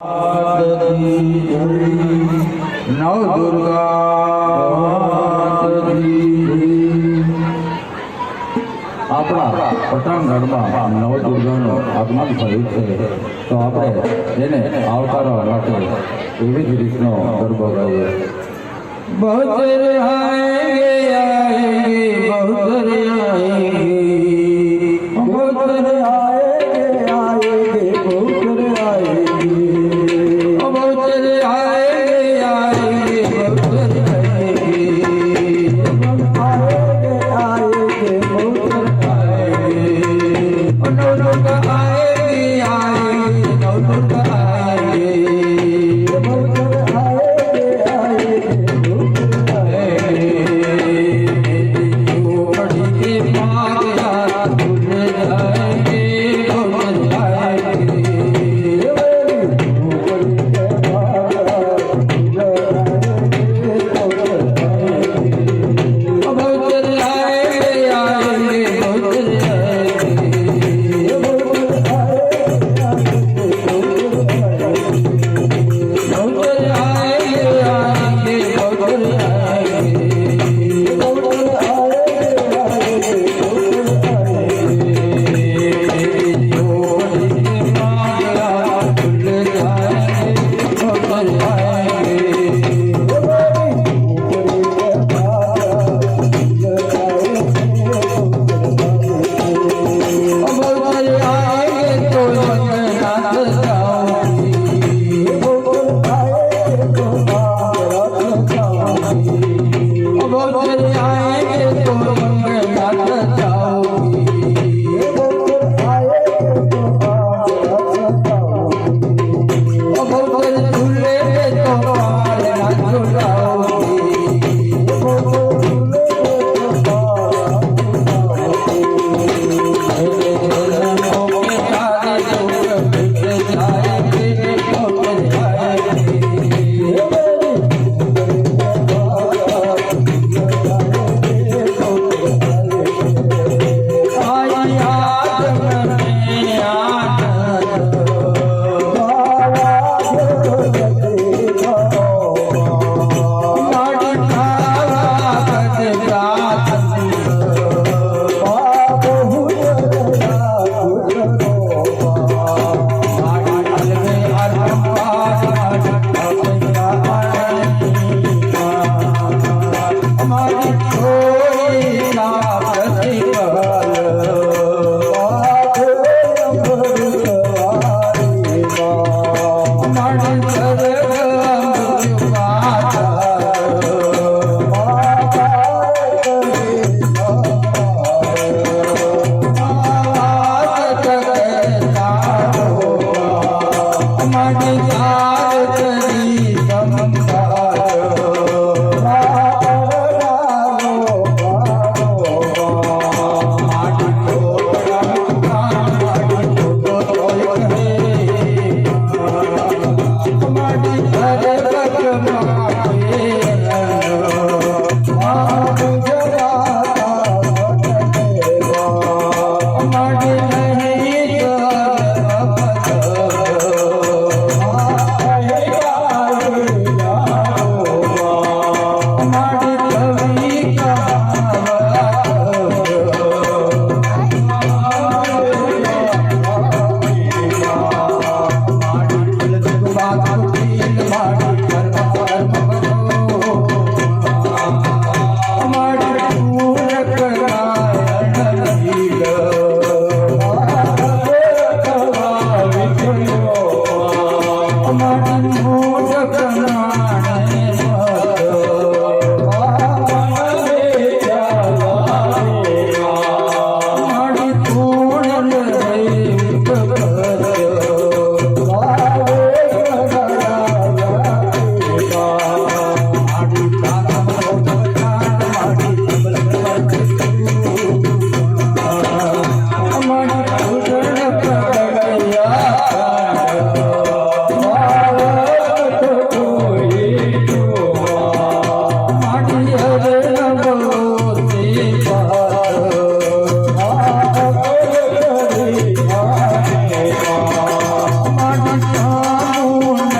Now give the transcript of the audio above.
નવ આપણા પટાણગઢમાં નવદુર્ગાનો આગમન થયું છે. તો આપણે એને આવકારવા માટે એવી જ રીતનો ગરબો ગાઈએ